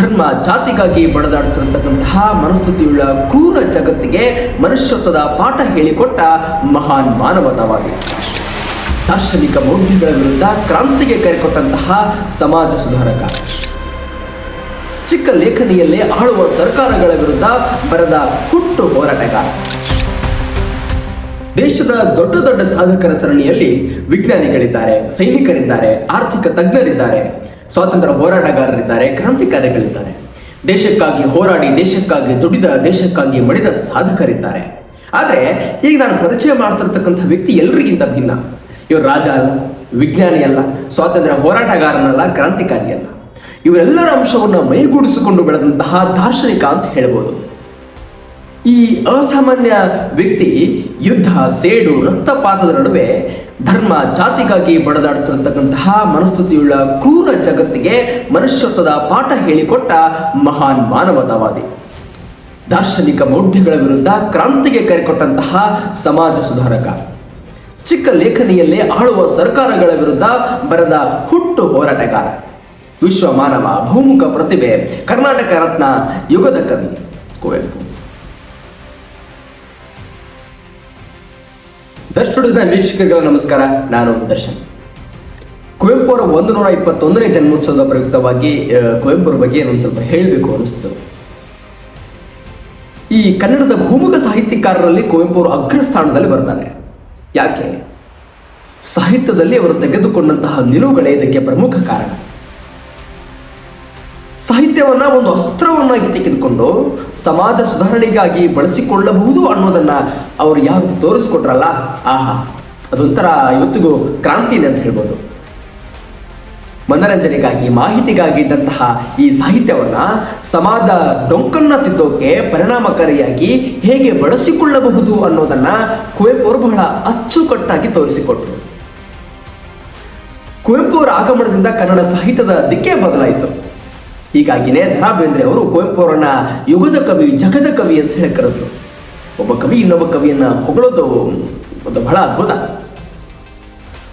ಧರ್ಮ ಜಾತಿಗಾಗಿ ಬಡದಾಡುತ್ತಿರತಕ್ಕಂತಹ ಮನಸ್ಥಿತಿಯುಳ್ಳ ಕ್ರೂರ ಜಗತ್ತಿಗೆ ಮನುಷ್ಯತ್ವದ ಪಾಠ ಹೇಳಿಕೊಟ್ಟ ಮಹಾನ್ ಮಾನವತಾವಾದಿ ದಾರ್ಶನಿಕ ಮೌಢ್ಯಗಳ ವಿರುದ್ಧ ಕ್ರಾಂತಿಗೆ ಕರೆಕೊಟ್ಟಂತಹ ಸಮಾಜ ಸುಧಾರಕ. ಚಿಕ್ಕ ಲೇಖನಿಯಲ್ಲೇ ಆಳುವ ಸರ್ಕಾರಗಳ ವಿರುದ್ಧ ಬರೆದ ಹುಟ್ಟು ಹೋರಾಟಗಾರ. ದೇಶದ ದೊಡ್ಡ ದೊಡ್ಡ ಸಾಧಕರ ಸರಣಿಯಲ್ಲಿ ವಿಜ್ಞಾನಿಗಳಿದ್ದಾರೆ, ಸೈನಿಕರಿದ್ದಾರೆ, ಆರ್ಥಿಕ ತಜ್ಞರಿದ್ದಾರೆ. ಸ್ವಾತಂತ್ರ್ಯ ಹೋರಾಟಗಾರರಿದ್ದಾರೆ, ಕ್ರಾಂತಿಕಾರಿಗಳಿದ್ದಾರೆ. ದೇಶಕ್ಕಾಗಿ ಹೋರಾಡಿ, ದೇಶಕ್ಕಾಗಿ ದುಡಿದ, ದೇಶಕ್ಕಾಗಿ ಮಡಿದ ಸಾಧಕರಿದ್ದಾರೆ. ಆದರೆ, ಈಗ ನಾನು ಪರಿಚಯ ಮಾಡ್ತಿರ್ತಕ್ಕಂಥ ವ್ಯಕ್ತಿ ಎಲ್ರಿಗಿಂತ ಭಿನ್ನ. ಇವರು ರಾಜ ಅಲ್ಲ, ವಿಜ್ಞಾನಿ ಅಲ್ಲ, ಸ್ವಾತಂತ್ರ್ಯ ಹೋರಾಟಗಾರನಲ್ಲ, ಕ್ರಾಂತಿಕಾರಿ ಅಲ್ಲ. ಇವರೆಲ್ಲರ ಅಂಶವನ್ನು ಮೈಗೂಡಿಸಿಕೊಂಡು ಬೆಳೆದಂತಹ ದಾರ್ಶನಿಕ ಅಂತ ಹೇಳ್ಬೋದು. ಈ ಅಸಾಮಾನ್ಯ ವ್ಯಕ್ತಿ ಯುದ್ಧ, ಸೇಡು, ರಕ್ತಪಾತದ ನಡುವೆ ಧರ್ಮ ಜಾತಿಗಾಗಿ ಬಡದಾಡುತ್ತಿರತಕ್ಕಂತಹ ಮನಸ್ಥಿತಿಯುಳ್ಳ ಕ್ರೂರ ಜಗತ್ತಿಗೆ ಮನುಷ್ಯತ್ವದ ಪಾಠ ಹೇಳಿಕೊಟ್ಟ ಮಹಾನ್ ಮಾನವತಾವಾದಿ. ದಾರ್ಶನಿಕ ಮೌಢ್ಯಗಳ ವಿರುದ್ಧ ಕ್ರಾಂತಿಗೆ ಕರೆಕೊಟ್ಟಂತಹ ಸಮಾಜ ಸುಧಾರಕ. ಚಿಕ್ಕ ಲೇಖನಿಯಲ್ಲೇ ಆಳುವ ಸರ್ಕಾರಗಳ ವಿರುದ್ಧ ಬರೆದ ಹುಟ್ಟು ಹೋರಾಟಗಾರ. ವಿಶ್ವ ಮಾನವ ಬಹುಮುಖ ಪ್ರತಿಭೆ ಕರ್ನಾಟಕ ರತ್ನ ಯುಗದ ಕವಿ, ಕುವೆಂಪು. ದರ್ಶನ ವೀಕ್ಷಕರಿಗಳ ನಮಸ್ಕಾರ. ನಾನು ದರ್ಶನ್. ಕುವೆಂಪು ಅವರ ಒಂದು ನೂರ ಇಪ್ಪತ್ತೊಂದನೇ ಜನ್ಮೋತ್ಸವದ ಪ್ರಯುಕ್ತವಾಗಿ ಕುವೆಂಪುರ ಬಗ್ಗೆ ಏನೊಂದು ಸ್ವಲ್ಪ ಹೇಳಬೇಕು ಅನಿಸ್ತು. ಈ ಕನ್ನಡದ ಭೂಮುಖ ಸಾಹಿತ್ಯಕಾರರಲ್ಲಿ ಕುವೆಂಪು ಅವರು ಅಗ್ರಸ್ಥಾನದಲ್ಲಿ ಬರ್ತಾರೆ. ಯಾಕೆ? ಸಾಹಿತ್ಯದಲ್ಲಿ ಅವರು ತೆಗೆದುಕೊಂಡಂತಹ ನಿಲುವುಗಳೇ ಇದಕ್ಕೆ ಪ್ರಮುಖ ಕಾರಣ. ಸಾಹಿತ್ಯವನ್ನ ಒಂದು ಅಸ್ತ್ರವನ್ನಾಗಿ ತೆಗೆದುಕೊಂಡು ಸಮಾಜ ಸುಧಾರಣೆಗಾಗಿ ಬಳಸಿಕೊಳ್ಳಬಹುದು ಅನ್ನೋದನ್ನು ಅವರು ಯಾವ ತೋರಿಸ್ಕೊಟ್ರಲ್ಲ, ಆಹಾ. ಅದೊಂಥರ ಇವತ್ತಿಗೂ ಕ್ರಾಂತಿನೇ ಅಂತ ಹೇಳ್ಬೋದು. ಮನರಂಜನೆಗಾಗಿ, ಮಾಹಿತಿಗಾಗಿ ಇದ್ದಂತಹ ಈ ಸಾಹಿತ್ಯವನ್ನ ಸಮಾಜ ಡೊಂಕನ್ನು ತಿದ್ದೋಕೆ ಪರಿಣಾಮಕಾರಿಯಾಗಿ ಹೇಗೆ ಬಳಸಿಕೊಳ್ಳಬಹುದು ಅನ್ನೋದನ್ನ ಕುವೆಂಪು ಅವರು ಬಹಳ ಅಚ್ಚುಕಟ್ಟಾಗಿ ತೋರಿಸಿಕೊಟ್ರು. ಕುವೆಂಪು ಅವರ ಆಗಮನದಿಂದ ಕನ್ನಡ ಸಾಹಿತ್ಯದ ದಿಕ್ಕೇ ಬದಲಾಯಿತು. ಹೀಗಾಗಿನೇ ದ ರಾ ಬೇಂದ್ರೆ ಅವರು ಕುವೆಂಪು ಅವರನ್ನ ಯುಗದ ಕವಿ, ಜಗದ ಕವಿ ಅಂತ ಹೇಳಿ ಕರೆದ್ರು. ಒಬ್ಬ ಕವಿ ಇನ್ನೊಬ್ಬ ಕವಿಯನ್ನ ಹೊಗಳೋದು ಒಂದು ಬಹಳ ಅದ್ಭುತ.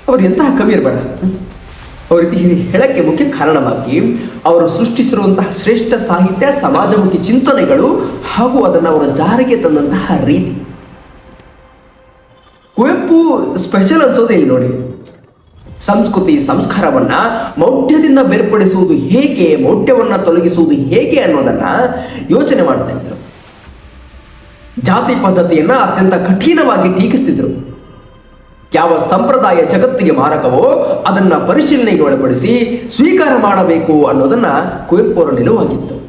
ಅವರು ಎಂತಹ ಕವಿ ಇರಬೇಡ. ಅವ್ರ ರೀತಿ ಹೇಳಕ್ಕೆ ಮುಖ್ಯ ಕಾರಣವಾಗಿ ಅವರು ಸೃಷ್ಟಿಸಿರುವಂತಹ ಶ್ರೇಷ್ಠ ಸಾಹಿತ್ಯ, ಸಮಾಜಮುಖಿ ಚಿಂತನೆಗಳು ಹಾಗೂ ಅದನ್ನು ಅವರ ಜಾರಿಗೆ ತಂದಂತಹ ರೀತಿ. ಕುವೆಂಪು ಸ್ಪೆಷಲ್ ಅನ್ಸೋದೇ ಇಲ್ಲಿ ನೋಡಿ. ಸಂಸ್ಕೃತಿ ಸಂಸ್ಕಾರವನ್ನ ಮೌಢ್ಯದಿಂದ ಬೇರ್ಪಡಿಸುವುದು ಹೇಗೆ, ಮೌಢ್ಯವನ್ನ ತೊಲಗಿಸುವುದು ಹೇಗೆ ಅನ್ನೋದನ್ನ ಯೋಚನೆ ಮಾಡ್ತಾ ಇದ್ರು. ಜಾತಿ ಪದ್ಧತಿಯನ್ನ ಅತ್ಯಂತ ಕಠಿಣವಾಗಿ ಟೀಕಿಸ್ತಿದ್ರು. ಯಾವ ಸಂಪ್ರದಾಯ ಜಗತ್ತಿಗೆ ಮಾರಕವೋ ಅದನ್ನ ಪರಿಶೀಲನೆಗೆ ಒಳಪಡಿಸಿ ಸ್ವೀಕಾರ ಮಾಡಬೇಕು ಅನ್ನೋದನ್ನ ಕುವೆಂಪು ಅವರ ನಿಲುವಾಗಿತ್ತು.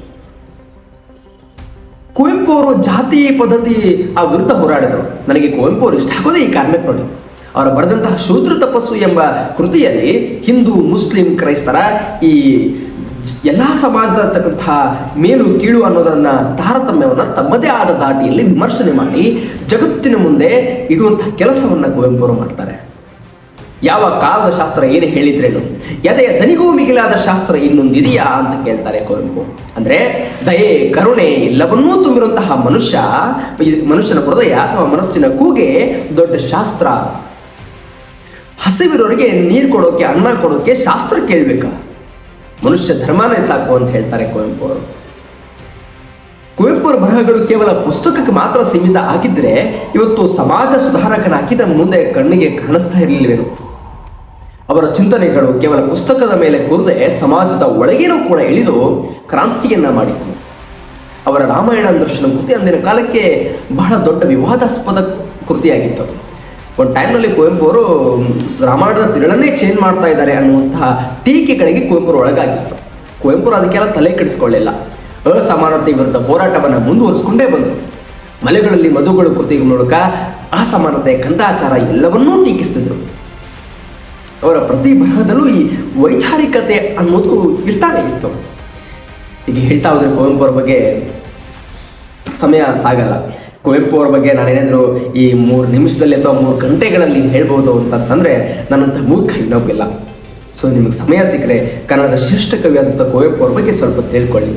ಕುವೆಂಪು ಅವರು ಜಾತಿ ಪದ್ಧತಿ ಆ ವಿರುದ್ಧ ಹೋರಾಡಿದರು. ನನಗೆ ಕುವೆಂಪು ಅವರು ಇಷ್ಟ ಆಗೋದೇ ಈ ಕಾರಣಕ್ಕೆ ನೋಡಿ. ಅವರು ಬರೆದಂತಹ ಶೂದ್ರ ತಪಸ್ಸು ಎಂಬ ಕೃತಿಯಲ್ಲಿ ಹಿಂದೂ, ಮುಸ್ಲಿಂ, ಕ್ರೈಸ್ತರ ಈ ಎಲ್ಲ ಸಮಾಜದಲ್ಲಿರ್ತಕ್ಕಂತಹ ಮೇಲು, ಕೀಳು ಅನ್ನೋದನ್ನ ತಾರತಮ್ಯವನ್ನ ತಮ್ಮದೇ ಆದ ದಾಟಿಯಲ್ಲಿ ವಿಮರ್ಶನೆ ಮಾಡಿ ಜಗತ್ತಿನ ಮುಂದೆ ಇಡುವಂತಹ ಕೆಲಸವನ್ನ ಕುವೆಂಪುರು ಮಾಡ್ತಾರೆ. ಯಾವ ಕಾಲದ ಶಾಸ್ತ್ರ ಏನು ಹೇಳಿದ್ರೇನು, ಎದೆಯ ದನಿಗೂ ಮಿಗಿಲಾದ ಶಾಸ್ತ್ರ ಇನ್ನೊಂದಿದೆಯಾ ಅಂತ ಕೇಳ್ತಾರೆ ಕುವೆಂಪು ಅಂದ್ರೆ, ದಯೆ, ಕರುಣೆ ಎಲ್ಲವನ್ನೂ ತುಂಬಿರುವಂತಹ ಮನುಷ್ಯ ಮನುಷ್ಯನ ಹೃದಯ ಅಥವಾ ಮನಸ್ಸಿನ ಕೂಗೆ ದೊಡ್ಡ ಶಾಸ್ತ್ರ. ಹಸಿವಿರೋರಿಗೆ ನೀರು ಕೊಡೋಕೆ, ಅನ್ನ ಕೊಡೋಕೆ ಶಾಸ್ತ್ರ ಕೇಳಬೇಕಾ? ಮನುಷ್ಯ ಧರ್ಮನೇ ಸಾಕು ಅಂತ ಹೇಳ್ತಾರೆ ಕುವೆಂಪು ಅವರು ಕುವೆಂಪು ಬರಹಗಳು ಕೇವಲ ಪುಸ್ತಕಕ್ಕೆ ಮಾತ್ರ ಸೀಮಿತ ಆಗಿದ್ರೆ ಇವತ್ತು ಸಮಾಜ ಸುಧಾರಕನಾಗಿದ್ದ ಮುಂದೆ ಕಣ್ಣಿಗೆ ಕಾಣಿಸ್ತಾ ಇರಲಿಲ್ವೇನು? ಅವರ ಚಿಂತನೆಗಳು ಕೇವಲ ಪುಸ್ತಕದ ಮೇಲೆ ಕೂರದೆ ಸಮಾಜದ ಒಳಗೇನೂ ಕೂಡ ಇಳಿದು ಕ್ರಾಂತಿಯನ್ನ ಮಾಡಿತು ಅವರ ರಾಮಾಯಣ ದರ್ಶನ ಕೃತಿ ಅಂದಿನ ಕಾಲಕ್ಕೆ ಬಹಳ ದೊಡ್ಡ ವಿವಾದಾಸ್ಪದ ಕೃತಿಯಾಗಿತ್ತು. ಒಂದು ಟೈಮ್ನಲ್ಲಿ ಕುವೆಂಪು ಅವರು ರಾಮಾಯಣದ ತಿರುಳನ್ನೇ ಚೇಂಜ್ ಮಾಡ್ತಾ ಇದ್ದಾರೆ ಅನ್ನುವಂತಹ ಟೀಕೆಗಳಿಗೆ ಕುವೆಂಪು ಒಳಗಾಗಿತ್ತು ಕುವೆಂಪು ಅದಕ್ಕೆಲ್ಲ ತಲೆ ಕೆಡಿಸ್ಕೊಳ್ಳಿಲ್ಲ. ಅಸಮಾನತೆ ವಿರುದ್ಧ ಹೋರಾಟವನ್ನು ಮುಂದುವರಿಸಿಕೊಂಡೇ ಬಂದರು. ಮಲೆಗಳಲ್ಲಿ ಮಧುಗಳು ಕೃತಿಗಳ ಮೂಲಕ ಅಸಮಾನತೆ, ಕಂದಾಚಾರ ಎಲ್ಲವನ್ನೂ ಟೀಕಿಸ್ತಿದ್ರು. ಅವರ ಪ್ರತಿ ಬರಹದಲ್ಲೂ ಈ ವೈಚಾರಿಕತೆ ಅನ್ನೋದು ಇರ್ತಾನೆ ಇತ್ತು. ಈಗ ಹೇಳ್ತಾ ಹೋದ್ರೆ ಕುವೆಂಪು ಬಗ್ಗೆ ಸಮಯ ಸಾಗಲ್ಲ. ಕುವೆಂಪು ಅವ್ರ ಬಗ್ಗೆ ನಾನೇನಾದರೂ ಈ ಮೂರು ನಿಮಿಷದಲ್ಲಿ ಅಥವಾ ಮೂರು ಗಂಟೆಗಳಲ್ಲಿ ಹೇಳ್ಬೋದು ಅಂತಂತಂದರೆ ನನ್ನಂಥ ಮೂರ್ಖ ಇನ್ನೊಬ್ಬಿಲ್ಲ ಸೊ ನಿಮಗೆ ಸಮಯ ಸಿಕ್ಕರೆ ಕನ್ನಡದ ಶ್ರೇಷ್ಠ ಕವಿ ಆದಂಥ ಕುವೆಂಪು ಅವ್ರ ಬಗ್ಗೆ ಸ್ವಲ್ಪ ತಿಳ್ಕೊಳ್ಳಿ.